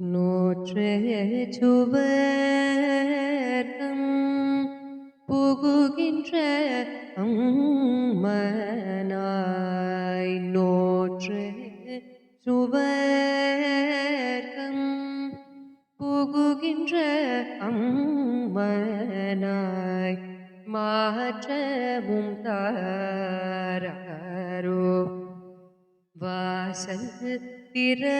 நோற்றே சுவர்க்கம் புகுகின்ற அம்மனாய் நோற்ற சுவர்க்கம் புகுகின்ற அம்மனாய் மாற்றமும் தாரோ வாசல் பிறவாதார்.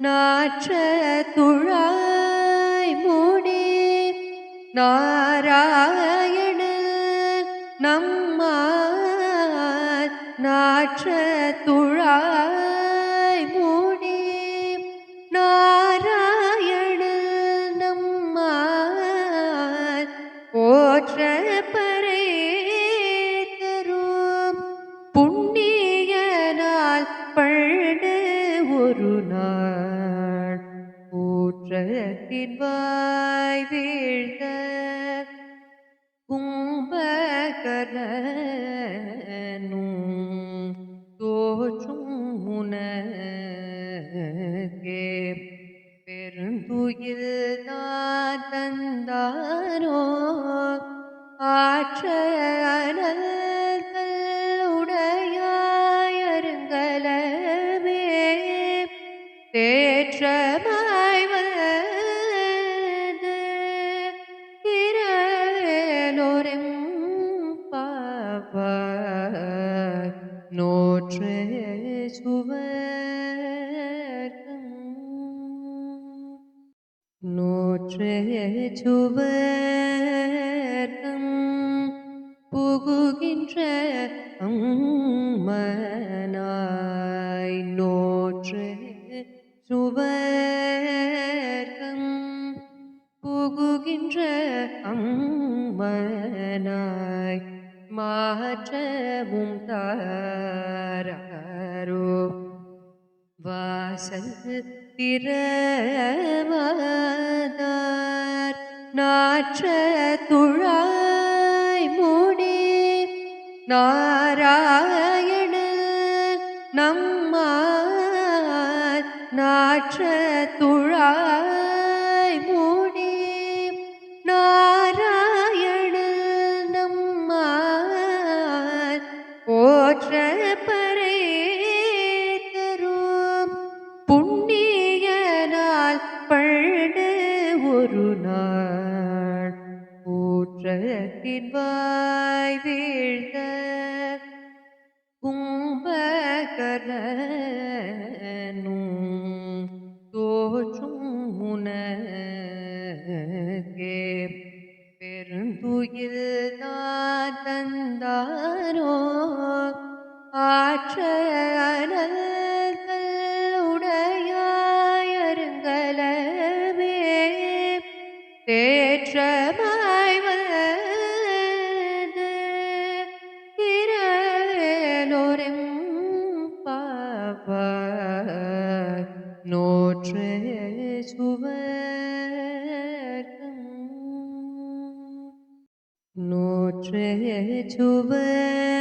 நாற்ற துழாய் மூடி நாராயண நம்மார். நாற்ற துழாய் ஊற்றத்தின் வாய் வீழ்ந்த கும்பகரனும் தோற்றும் முனகே பெருந்துயில் நான் தந்தாரோ? ஆற்ற அனல்கள் தேற்ற திரவேலோரெம் பாவாய் நோற்றே சுவர்க்கம் நோற்றே சுவர்க்கம் புகுகின்ற அம்மனாய் நோற்றே சுவர்க்கம் புகுகின்ற மனாய் மாற்றமும் தாரோ வாசல் திறவாதார் நாற்ற துழாய் மூடி. நாராயண நம்மார் நாற்ற துழாய் போற்ற பரே தரும் புண்ணியனால் பழு ஒரு நாள். போற்றத்தின் வாய் வீழ்ந்த கும்பகரனும் தோற்றும் முனகே பெருந்துயில் நான் தந்தாரோ? ஆற்ற அனல்கள் உடையாயருங்கலமே தேற்றமாய் வந்து திரவேலோரெம் பாவாய் நோற்றே சுவர்க்கம் நோற்றே சுவர்க்கம்